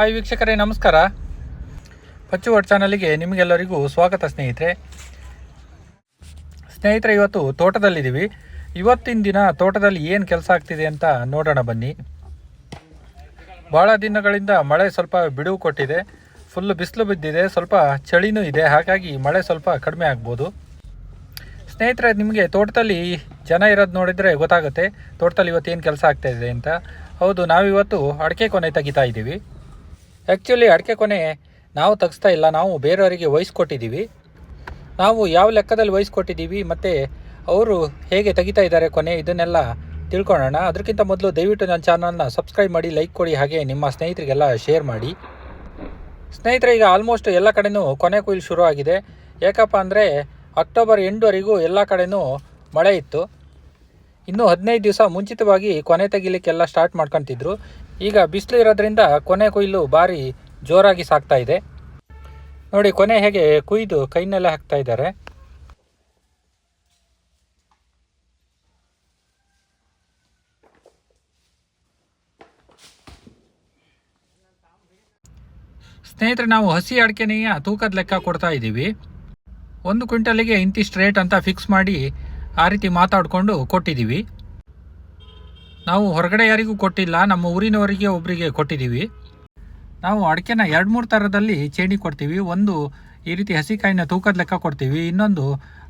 Hi ವೀಕ್ಷಕರೇ, ನಮಸ್ಕಾರ. ಪಚ್ಚುವಟ್ ಚಾನಲಿಗೆ ನಿಮಗೆಲ್ಲರಿಗೂ ಸ್ವಾಗತ, ಸ್ನೇಹಿತರೆ. ಸ್ನೇಹಿತರೆ, ಇವತ್ತು ತೋಟದಲ್ಲಿದ್ದೀವಿ. ಇವತ್ತಿನ ದಿನ ತೋಟದಲ್ಲಿ ಏನು ಕೆಲಸ ಆಗ್ತಿದೆ ಅಂತ ನೋಡೋಣ ಬನ್ನಿ. ಭಾಳ ದಿನಗಳಿಂದ ಮಳೆ ಸ್ವಲ್ಪ ಬಿಡುವು ಕೊಟ್ಟಿದೆ. ಫುಲ್ ಬಿಸಿಲು ಬಿದ್ದಿದೆ. ಸ್ವಲ್ಪ ಚಳಿನೂ ಇದೆ. ಹಾಗಾಗಿ ಮಳೆ ಸ್ವಲ್ಪ ಕಡಿಮೆ ಆಗ್ಬೋದು. ಸ್ನೇಹಿತರೆ, ನಿಮಗೆ ತೋಟದಲ್ಲಿ ಜನ ಇರೋದು ನೋಡಿದರೆ ಗೊತ್ತಾಗುತ್ತೆ. ತೋಟದಲ್ಲಿ ಇವತ್ತು ಏನು ಕೆಲಸ ಆಗ್ತಾಯಿದೆ ಅಂತ. ಹೌದು, ನಾವಿವತ್ತು ಅಡಿಕೆ ಕೊನೆ ತೆಗಿತಾ ಇದ್ದೀವಿ. ಆ್ಯಕ್ಚುಲಿ ಅಡಿಕೆ ಕೊನೆ ನಾವು ತೆಗಿಸ್ತಾ ಇಲ್ಲ. ನಾವು ಬೇರೆಯವರಿಗೆ ವಹಿಸ್ಕೊಟ್ಟಿದ್ದೀವಿ ನಾವು ಯಾವ ಲೆಕ್ಕದಲ್ಲಿ ವಹಿಸ್ಕೊಟ್ಟಿದ್ದೀವಿ ಮತ್ತು ಅವರು ಹೇಗೆ ತೆಗಿತಾ ಇದ್ದಾರೆ ಕೊನೆ ಇದನ್ನೆಲ್ಲ ತಿಳ್ಕೊಳ್ಳೋಣ. ಅದಕ್ಕಿಂತ ಮೊದಲು ದಯವಿಟ್ಟು ನನ್ನ ಚಾನಲ್ನ ಸಬ್ಸ್ಕ್ರೈಬ್ ಮಾಡಿ ಲೈಕ್ ಕೊಡಿ, ಹಾಗೆ ನಿಮ್ಮ ಸ್ನೇಹಿತರಿಗೆಲ್ಲ ಶೇರ್ ಮಾಡಿ. ಸ್ನೇಹಿತರೆ, ಈಗ ಆಲ್ಮೋಸ್ಟ್ ಎಲ್ಲ ಕಡೆಯೂ ಕೊನೆ ಕೊಯ್ಲು ಶುರು ಆಗಿದೆ ಯಾಕಪ್ಪ ಅಂದರೆ ಅಕ್ಟೋಬರ್ ಎಂಟುವರೆಗೂ ಎಲ್ಲ ಕಡೆಯೂ ಮಳೆ ಇತ್ತು. ಇನ್ನೂ ಹದಿನೈದು ದಿವಸ ಮುಂಚಿತವಾಗಿ ಕೊನೆ ತೆಗಿಲಿಕ್ಕೆಲ್ಲ ಸ್ಟಾರ್ಟ್ ಮಾಡ್ಕೊತಿದ್ರು. ಈಗ ಬಿಸಿಲು ಇರೋದ್ರಿಂದ ಕೊನೆ ಕೊಯ್ಲು ಭಾರಿ ಜೋರಾಗಿ ಸಾಕ್ತಾ ಇದೆ. ನೋಡಿ, ಕೊನೆ ಹೇಗೆ ಕುಯ್ದು ಕೈನೆಲ್ಲ ಹಾಕ್ತಾ ಇದ್ದಾರೆ. ಸ್ನೇಹಿತರೆ, ನಾವು ಹಸಿ ಅಡಿಕೆನೆಯ ತೂಕದ ಲೆಕ್ಕ ಕೊಡ್ತಾ ಇದ್ದೀವಿ. ಒಂದು ಕ್ವಿಂಟಲಿಗೆ ಇಂತಿಷ್ಟು ರೇಟ್ ಅಂತ ಫಿಕ್ಸ್ ಮಾಡಿ ಆ ರೀತಿ ಮಾತಾಡಿಕೊಂಡು ಕೊಟ್ಟಿದ್ದೀವಿ. ನಾವು ಹೊರಗಡೆ ಯಾರಿಗೂ ಕೊಟ್ಟಿಲ್ಲ, ನಮ್ಮ ಊರಿನವರಿಗೆ ಒಬ್ಬರಿಗೆ ಕೊಟ್ಟಿದ್ದೀವಿ. ನಾವು ಅಡಿಕೆನ ಎರಡು ಮೂರು ಥರದಲ್ಲಿ ಚೇಣಿ ಕೊಡ್ತೀವಿ. ಒಂದು ಈ ರೀತಿ ಹಸಿಕಾಯಿನ ತೂಕದ ಲೆಕ್ಕ ಕೊಡ್ತೀವಿ. ಇನ್ನೊಂದು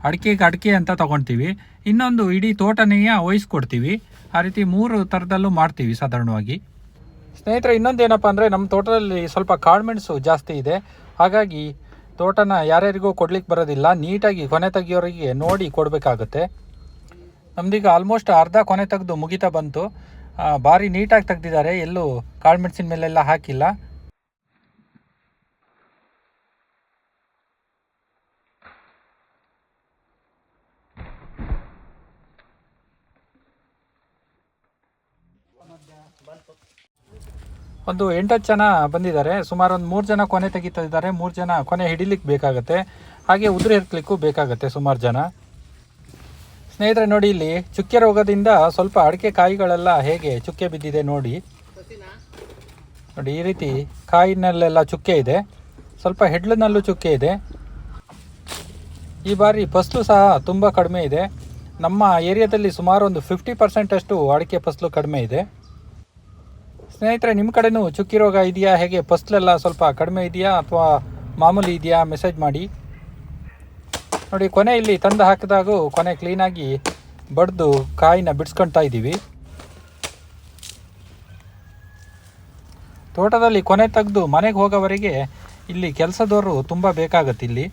ಅಡಿಕೆಗೆ ಅಡಿಕೆ ಅಂತ ತಗೊಳ್ತೀವಿ ಇನ್ನೊಂದು ಇಡೀ ತೋಟನೆಯ ವಹಿಸ್ಕೊಡ್ತೀವಿ ಆ ರೀತಿ ಮೂರು ಥರದಲ್ಲೂ ಮಾಡ್ತೀವಿ ಸಾಧಾರಣವಾಗಿ. ಸ್ನೇಹಿತರೆ ಇನ್ನೊಂದು ಏನಪ್ಪ ಅಂದರೆ ನಮ್ಮ ತೋಟದಲ್ಲಿ ಸ್ವಲ್ಪ ಕಾಳುಮೆಣಸು ಜಾಸ್ತಿ ಇದೆ. ಹಾಗಾಗಿ ತೋಟನ ಯಾರ್ಯಾರಿಗೂ ಕೊಡ್ಲಿಕ್ಕೆ ಬರೋದಿಲ್ಲ. ನೀಟಾಗಿ ಕೊನೆ ತೆಗಿಯೋರಿಗೆ ನೋಡಿ ಕೊಡಬೇಕಾಗುತ್ತೆ. ನಮ್ದೀಗ ಆಲ್ಮೋಸ್ಟ್ ಅರ್ಧ ಕೊನೆ ತೆಗೆದು ಮುಗಿತಾ ಬಂತು. ಭಾರಿ ನೀಟಾಗಿ ತೆಗ್ದಿದ್ದಾರೆ. ಎಲ್ಲೂ ಕಾಳುಮೆಣಸಿನ ಮೇಲೆಲ್ಲ ಹಾಕಿಲ್ಲ. ಒಂದು ಎಂಟತ್ತು ಜನ ಬಂದಿದ್ದಾರೆ. ಸುಮಾರು ಒಂದು ಮೂರು ಜನ ಕೊನೆ ತೆಗಿತಾ ಇದ್ದಾರೆ ಮೂರು ಜನ ಕೊನೆ ಹಿಡಿಲಿಕ್ಕೆ ಬೇಕಾಗುತ್ತೆ. ಹಾಗೆ ಉದುರು ಎರ್ಕ್ಲಿಕ್ಕೂ ಬೇಕಾಗುತ್ತೆ ಸುಮಾರು ಜನ. ಸ್ನೇಹಿತರೆ, ನೋಡಿ ಇಲ್ಲಿ ಚುಕ್ಕೆ ರೋಗದಿಂದ ಸ್ವಲ್ಪ ಅಡಿಕೆ ಕಾಯಿಗಳೆಲ್ಲ ಹೇಗೆ ಚುಕ್ಕೆ ಬಿದ್ದಿದೆ ನೋಡಿ. ನೋಡಿ, ಈ ರೀತಿ ಕಾಯಿನಲ್ಲೆಲ್ಲ ಚುಕ್ಕೆ ಇದೆ. ಸ್ವಲ್ಪ ಹೆಡ್ಲಿನಲ್ಲೂ ಚುಕ್ಕೆ ಇದೆ. ಈ ಬಾರಿ ಫಸ್ಲು ಸಹ ತುಂಬ ಕಡಿಮೆ ಇದೆ. ನಮ್ಮ ಏರಿಯಾದಲ್ಲಿ ಸುಮಾರು ಒಂದು ಫಿಫ್ಟಿ ಪರ್ಸೆಂಟಷ್ಟು ಅಡಿಕೆ ಫಸಲು ಕಡಿಮೆ ಇದೆ. ಸ್ನೇಹಿತರೆ, ನಿಮ್ಮ ಕಡೆನೂ ಚುಕ್ಕಿ ರೋಗ ಇದೆಯಾ? ಹೇಗೆ? ಫಸ್ಲೆಲ್ಲ ಸ್ವಲ್ಪ ಕಡಿಮೆ ಇದೆಯಾ ಅಥವಾ ಮಾಮೂಲಿ ಇದೆಯಾ? ಮೆಸೇಜ್ ಮಾಡಿ. ನೋಡಿ, ಕೊನೆ ಇಲ್ಲಿ ತಂದು ಹಾಕಿದಾಗೂ ಕೊನೆ ಕ್ಲೀನಾಗಿ ಬಡ್ದು ಕಾಯಿನ ಬಿಡಿಸ್ಕೊಳ್ತಾ ಇದ್ದೀವಿ. ತೋಟದಲ್ಲಿ ಕೊನೆ ತೆಗೆದು ಮನೆಗೆ ಹೋಗೋವರೆಗೆ ಇಲ್ಲಿ ಕೆಲಸದವರು ತುಂಬ ಬೇಕಾಗತ್ತೆ ಇಲ್ಲಿ.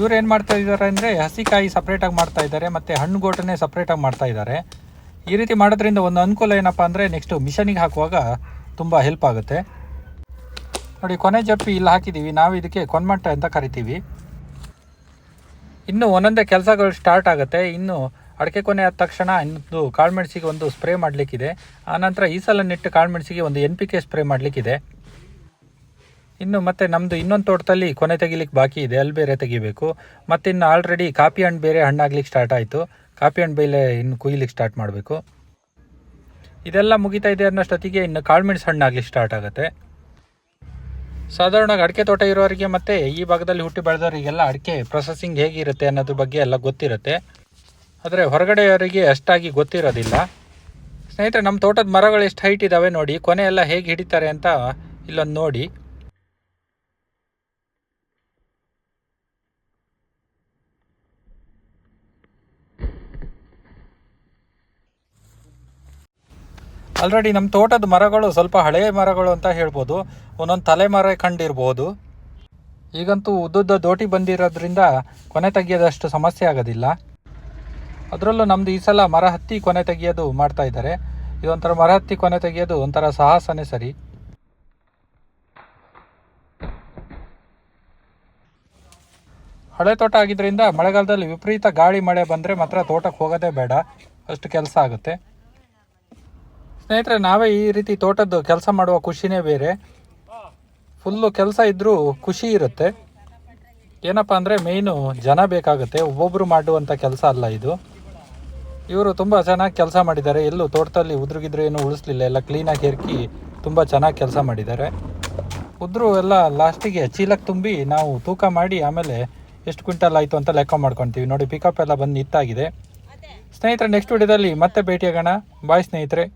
ಇವ್ರು ಏನು ಮಾಡ್ತಾ ಇದ್ದಾರೆ ಅಂದರೆ ಹಸಿಕಾಯಿ ಸಪ್ರೇಟಾಗಿ ಮಾಡ್ತಾ ಇದ್ದಾರೆ, ಮತ್ತು ಹಣ್ಣುಗೋಟನೆ ಸಪ್ರೇಟಾಗಿ ಮಾಡ್ತಾ ಇದ್ದಾರೆ. ಈ ರೀತಿ ಮಾಡೋದ್ರಿಂದ ಒಂದು ಅನುಕೂಲ ಏನಪ್ಪ ಅಂದರೆ ನೆಕ್ಸ್ಟು ಮಿಷನಿಗೆ ಹಾಕುವಾಗ ತುಂಬ ಹೆಲ್ಪ್ ಆಗುತ್ತೆ. ನೋಡಿ, ಕೊನೆ ಜಪ್ಪಿ ಇಲ್ಲಿ ಹಾಕಿದ್ದೀವಿ ನಾವು ಇದಕ್ಕೆ ಕೊನ್ಮಟ್ಟ ಅಂತ ಕರಿತೀವಿ. ಇನ್ನು ಒಂದೊಂದೇ ಕೆಲಸಗಳು ಸ್ಟಾರ್ಟ್ ಆಗುತ್ತೆ. ಇನ್ನು ಅಡಿಕೆ ಕೊನೆ ಆದ ತಕ್ಷಣ ಇನ್ನೊಂದು ಕಾಳುಮೆಣಸಿಗೆ ಒಂದು ಸ್ಪ್ರೇ ಮಾಡಲಿಕ್ಕಿದೆ. ಆನಂತರ ಈ ಸಲ ನೆಟ್ಟು ಕಾಳುಮೆಣಸಿಗೆ ಒಂದು ಎನ್ ಪಿ ಕೆ ಸ್ಪ್ರೇ ಮಾಡಲಿಕ್ಕಿದೆ. ಇನ್ನು ಮತ್ತೆ ನಮ್ಮದು ಇನ್ನೊಂದು ತೋಟದಲ್ಲಿ ಕೊನೆ ತೆಗಿಲಿಕ್ಕೆ ಬಾಕಿ ಇದೆ, ಅಲ್ಲಿ ಬೇರೆ ತೆಗಿಬೇಕು. ಮತ್ತಿನ್ನು ಆಲ್ರೆಡಿ ಕಾಪಿ ಹಣ್ಣು ಬೇರೆ ಹಣ್ಣಾಗ್ಲಿಕ್ಕೆ ಸ್ಟಾರ್ಟ್ ಆಯಿತು. ಕಾಪಿ ಹಣ್ಣು ಬೇಲೆ ಇನ್ನು ಕುಯ್ಲಿಕ್ಕೆ ಸ್ಟಾರ್ಟ್ ಮಾಡಬೇಕು. ಇದೆಲ್ಲ ಮುಗಿತಾ ಇದೆ ಅನ್ನೋಷ್ಟೊತ್ತಿಗೆ ಇನ್ನು ಕಾಳುಮೆಣಸು ಹಣ್ಣಾಗ್ಲಿಕ್ಕೆ ಸ್ಟಾರ್ಟ್ ಆಗುತ್ತೆ. ಸಾಧಾರಣವಾಗಿ ಅಡಿಕೆ ತೋಟ ಇರೋರಿಗೆ ಮತ್ತು ಈ ಭಾಗದಲ್ಲಿ ಹುಟ್ಟಿ ಬೆಳೆದವರಿಗೆಲ್ಲ ಅಡಿಕೆ ಪ್ರೊಸೆಸಿಂಗ್ ಹೇಗಿರುತ್ತೆ ಅನ್ನೋದ್ರ ಬಗ್ಗೆ ಎಲ್ಲ ಗೊತ್ತಿರುತ್ತೆ. ಆದರೆ ಹೊರಗಡೆಯವರಿಗೆ ಅಷ್ಟಾಗಿ ಗೊತ್ತಿರೋದಿಲ್ಲ. ಸ್ನೇಹಿತರೆ ನಮ್ಮ ತೋಟದ ಮರಗಳು ಎಷ್ಟು ಹೈಟ್ ಇದ್ದಾವೆ ನೋಡಿ, ಕೊನೆ ಎಲ್ಲ ಹೇಗೆ ಹಿಡಿತಾರೆ ಅಂತ ಇಲ್ಲೊಂದು ನೋಡಿ. ಆಲ್ರೆಡಿ ನಮ್ಮ ತೋಟದ ಮರಗಳು ಸ್ವಲ್ಪ ಹಳೆಯ ಮರಗಳು ಅಂತ ಹೇಳ್ಬೋದು. ಒಂದೊಂದು ತಲೆಮರ ಕಂಡಿರ್ಬೋದು. ಈಗಂತೂ ಉದ್ದುದ್ದ ದೋಟಿ ಬಂದಿರೋದ್ರಿಂದ ಕೊನೆ ತೆಗೆಯೋದಷ್ಟು ಸಮಸ್ಯೆ ಆಗೋದಿಲ್ಲ. ಅದರಲ್ಲೂ ನಮ್ಮದು ಈ ಸಲ ಮರ ಹತ್ತಿ ಕೊನೆ ತೆಗೆಯೋದು ಮಾಡ್ತಾ ಇದ್ದಾರೆ. ಇದೊಂಥರ ಮರ ಹತ್ತಿ ಕೊನೆ ತೆಗೆಯೋದು ಒಂಥರ ಸಾಹಸನೇ ಸರಿ. ಹಳೆ ತೋಟ ಆಗಿದ್ದರಿಂದ ಮಳೆಗಾಲದಲ್ಲಿ ವಿಪರೀತ ಗಾಳಿ ಮಳೆ ಬಂದರೆ ಮಾತ್ರ ತೋಟಕ್ಕೆ ಹೋಗೋದೇ ಬೇಡ. ಅಷ್ಟು ಕೆಲಸ ಆಗುತ್ತೆ. ಸ್ನೇಹಿತರೆ, ನಾವೇ ಈ ರೀತಿ ತೋಟದ್ದು ಕೆಲಸ ಮಾಡುವ ಖುಷಿನೇ ಬೇರೆ. ಫುಲ್ಲು ಕೆಲಸ ಇದ್ದರೂ ಖುಷಿ ಇರುತ್ತೆ. ಏನಪ್ಪ ಅಂದರೆ ಮೇಯ್ನು ಜನ ಬೇಕಾಗುತ್ತೆ. ಒಬ್ಬೊಬ್ಬರು ಮಾಡುವಂಥ ಕೆಲಸ ಅಲ್ಲ ಇದು. ಇವರು ತುಂಬ ಚೆನ್ನಾಗಿ ಕೆಲಸ ಮಾಡಿದ್ದಾರೆ. ಎಲ್ಲೂ ತೋಟದಲ್ಲಿ ಉದ್ರುಗಿದ್ರು ಏನು ಉಳಿಸ್ಲಿಲ್ಲ. ಎಲ್ಲ ಕ್ಲೀನಾಗಿ ಹೆರ್ಕಿ ತುಂಬ ಚೆನ್ನಾಗಿ ಕೆಲಸ ಮಾಡಿದ್ದಾರೆ. ಉದ್ರು ಎಲ್ಲ ಲಾಸ್ಟಿಗೆ ಚೀಲಕ್ಕೆ ತುಂಬಿ ನಾವು ತೂಕ ಮಾಡಿ ಆಮೇಲೆ ಎಷ್ಟು ಕ್ವಿಂಟಲ್ ಆಯಿತು ಅಂತ ಲೆಕ್ಕ ಮಾಡ್ಕೊತೀವಿ. ನೋಡಿ ಪಿಕಪ್ ಎಲ್ಲ ಬಂದು ನಿತ್ತಾಗಿದೆ ಸ್ನೇಹಿತರೆ ನೆಕ್ಸ್ಟ್ ವಿಡಿಯೋದಲ್ಲಿ ಮತ್ತೆ ಭೇಟಿಯಾಗೋಣ. ಬಾಯ್ ಸ್ನೇಹಿತರೆ.